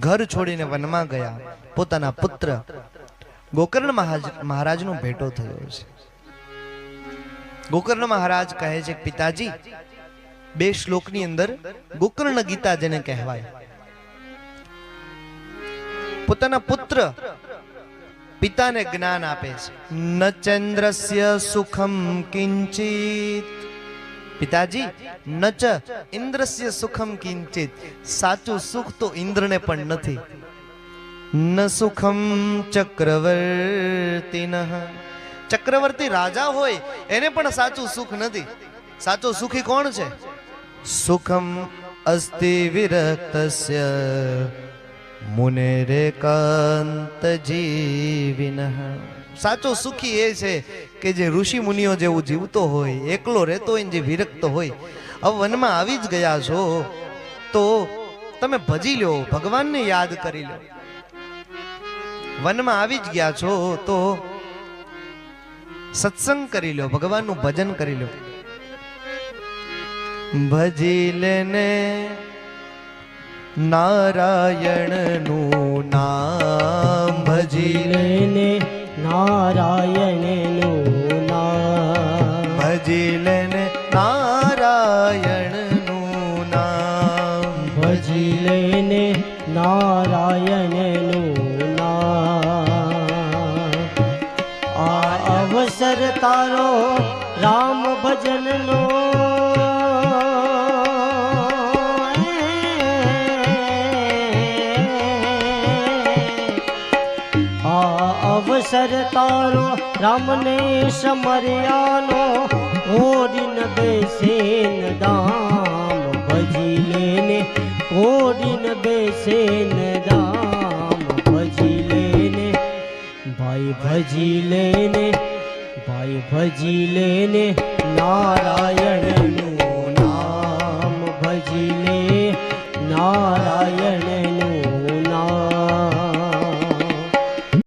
ઘર છોડીને વનમાં ગયા. પોતાના પુત્ર ગોકર્ણ મહારાજ મહારાજનો ભેટો થયો છે. ગોકર્ણ મહારાજ કહે છે, પિતાજી, બે શ્લોકની અંદર ગોકર્ણ ગીતા જેને કહેવાય. પોતાના પુત્ર પિતાને જ્ઞાન આપે છે. ન ચંદ્રસ્ય સુખમ કિંચિત પિતાજી નચ ઇન્દ્રસ્ય સુખમ કિંચિત. સાચું સુખ તો ઇન્દ્રને પણ નથી. ન સુખમ ચક્રવર્તી ચક્રવર્તી રાજા હોય, એને પણ સાચું સુખ નથી. સાચો સુખી કોણ છે? સુખમ અસ્તિ વિરક્તસ્ય. મુનેરેકાંત જીવિન. સાચો સુખી એ છે કે જે ઋષિ મુનિઓ જેવું જીવતો હોય, એકલો રહેતો હોય જે વિરક્ત હોય. હવે વનમાં આવી જ ગયા છો, તો તમે ભજી લો ભગવાનને યાદ કરી લો વનમાં આવી જ ગયા છો, તો સત્સંગ કરી લો ભગવાનનું ભજન કરી લો ભજી લેને નારાયણનું નામ ભજી લે. નારાયણનું નામ ભજી લેને નારાયણનું નામ ભજી લઈને નારાયણનું નામ આ અવસર તારો રામ ભજનનો અવસર તારો રામને સમર્યાનો. ઓડીન બેસેન દામ ભજી લેને. ઓડીન બેસેન દામ ભજી લેને. ભાઈ ભજી લેને, ભાઈ ભજી લેને. નારાયણનું નામ ભજી લે. નારાયણ